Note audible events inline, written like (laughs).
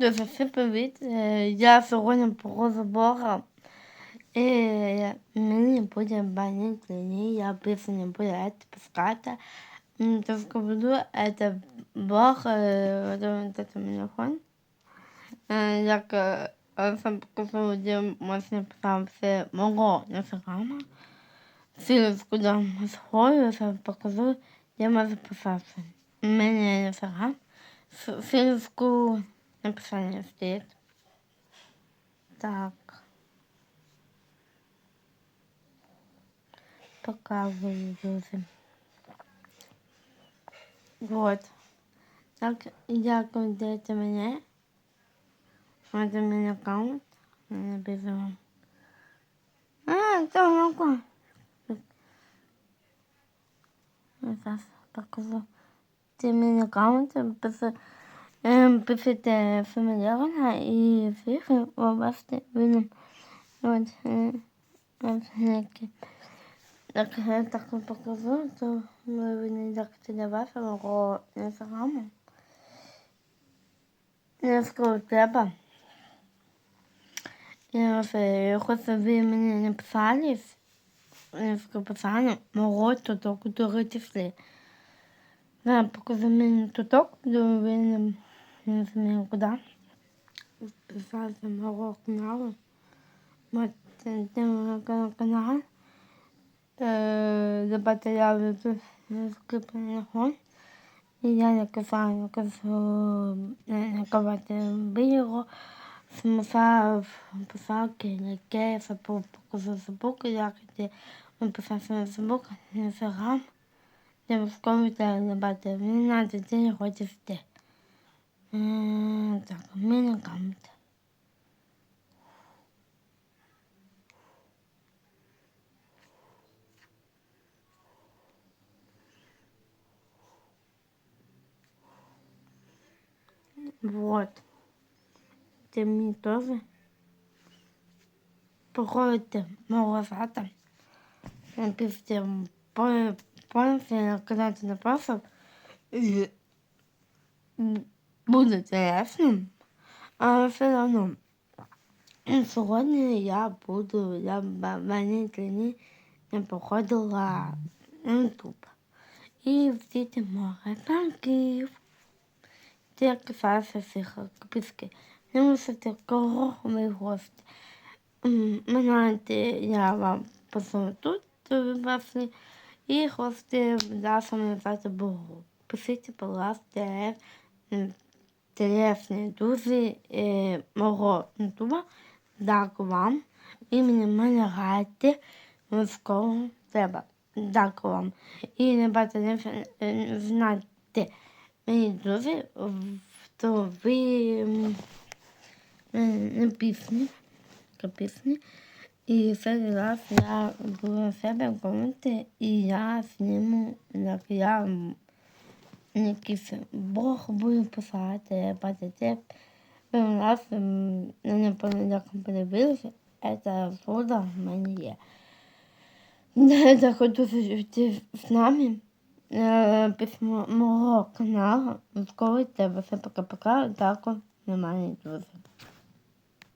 Дуже всім привіт. Я сьогодні про Бога. І мені буде банити, я більше не буду це пускати. То скажу, це Бог, е, вот этот телефон. Як сам показав, де можна писати мого інстаграма. Через куди схожу, я покажу, де можна писати. У мене інстаграм. Ссылку написание стоит. Так. Показываю друзі. Вот. Так, дякую, дайте мене. Вот у мене аккаунт. Я написала. А, це молоко. Я зараз покажу. Це мій аккаунт. Цифри, ви бачите, видно. От, е, от які. Так, я так вам покажу, то ви як це для вашого інстаграму. Я скажу, треба. Я хочу, ви мені написали, я скажу, писали, мого туток, дорогий Да, покажу мені туток, де ви не не знаю куди. Писати мого каналу. Канал. Забати я веду хон. І я наказала, наказу наказати виру. Смисав писалки, яке забув, покажу забук, як ти написав на забук, на інстаграм. Я в коментарі забати, мені надо день хочеш ти. Так, аккаунт. Вот. Це мені теж. Походите мого зата. Напишите понял, когда ты написал. И буде інтересно. Але все одно. Сьогодні я буду, я в дні не походила на ютуб. І всі ті море танків. Ти касався всіх капіски. Не мусите кого ви гості. Знаєте, я вам посуну тут, власне, і гості за саме звати Богу. Пишіть, будь ласка, інтересні друзі е, мого ютуба. Дякую вам. І мені мене грати військово треба. Дякую вам. І не бачите, не знати мені друзі, то ви не пісні, пісні. І цей раз я буду себе в коменти, і я зніму, як я якийсь Бог буде писати, бачите. Перший раз мене понеділком подивилися, це вода в мене є. (laughs) Жити з нами. Письмо мого каналу. Коли тебе все пока-пока, так немає друзів.